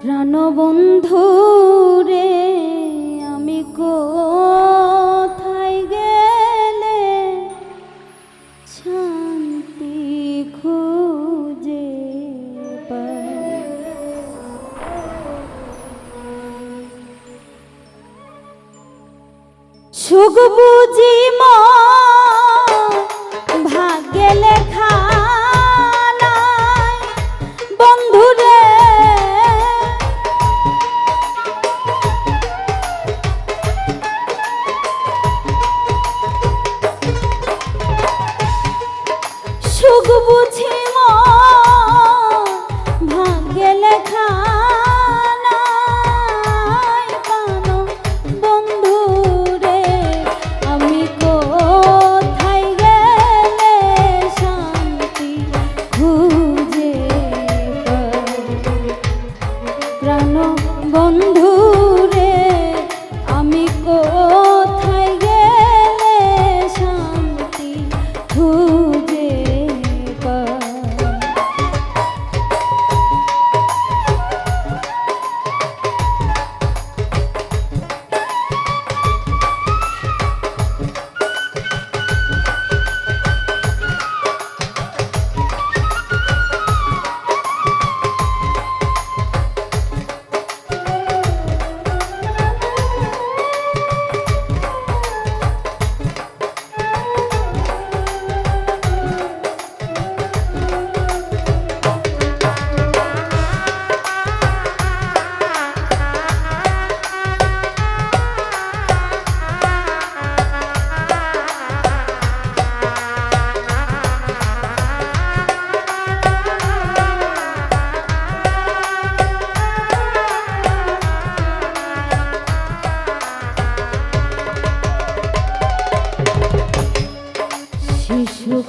প্রাণবন্ধু রে আমি কোথায় গেলে শান্তি সুখ বুঝি মন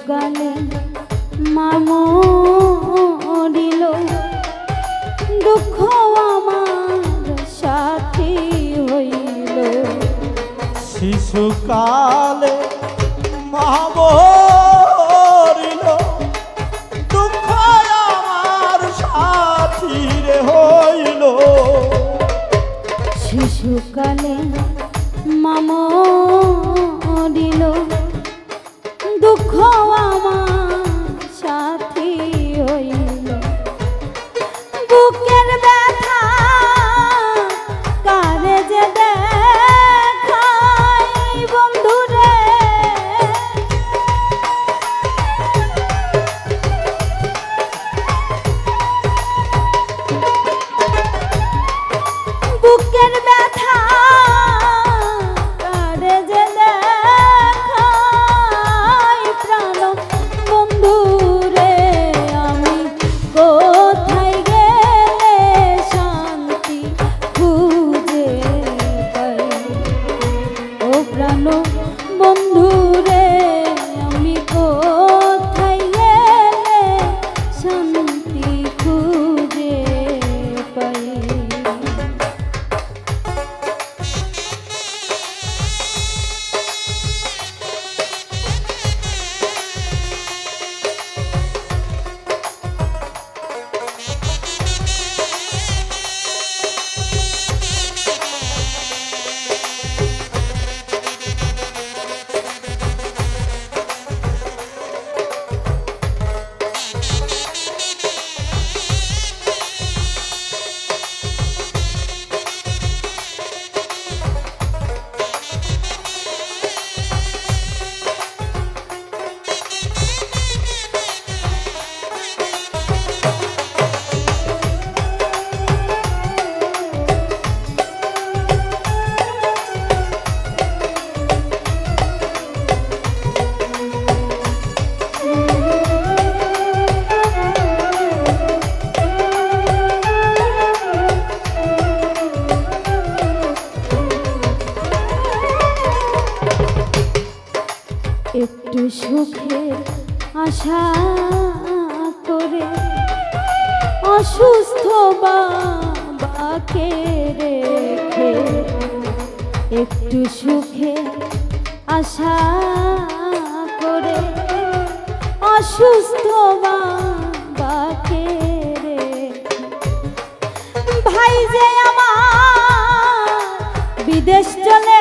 শিশুকালে মামরিল দুঃখ আমার সাথী হইল। শিশুকালে হইল। শিশুকালে সুখে আশা করে অসুস্থ বাবাকে রেখে একটু সুখে আশা করে অসুস্থ বাবাকে ভাই যে আমার বিদেশ চলে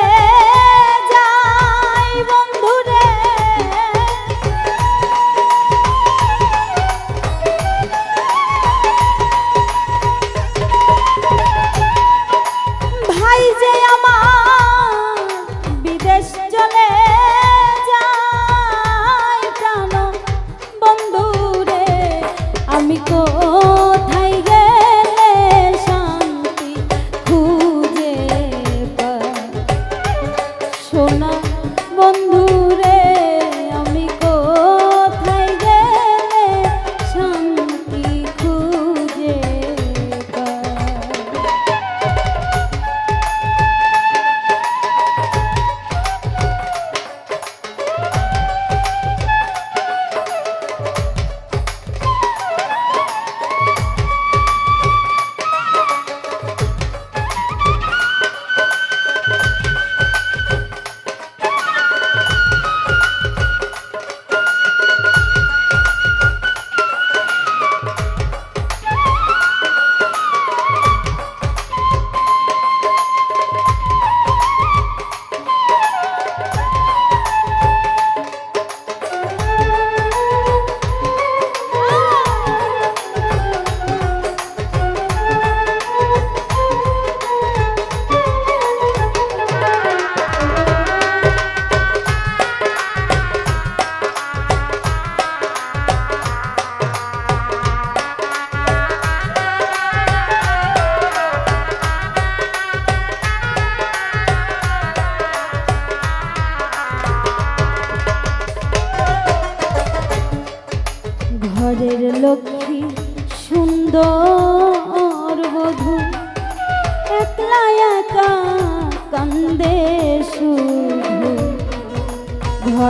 সোনা বন্ধুরে।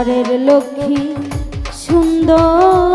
ঘরের লক্ষ্মী সুন্দর।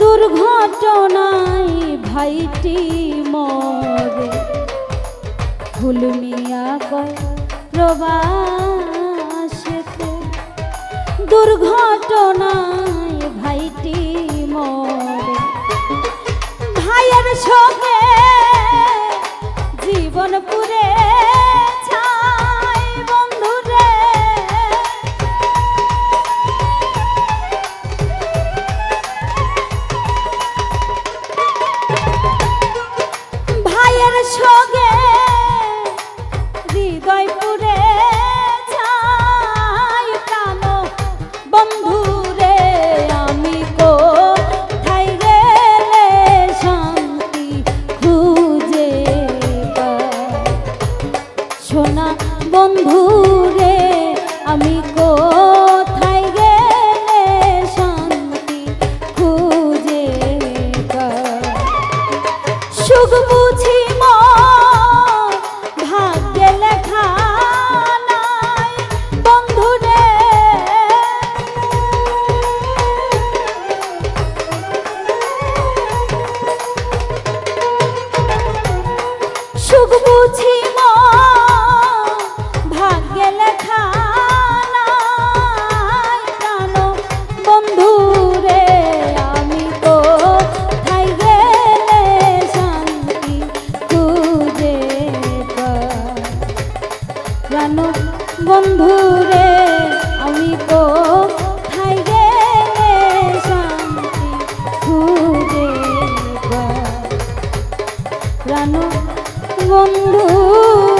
দুর্ঘটনায় ভাইটি মরে। ফুলমিয়া কয় প্রবাসেতে। দুর্ঘটনায় ভাইটি মরে। ভাইয়ের শোকে জীবনপুরে 说个不停 খুঁজে প্রাণ বন্ধু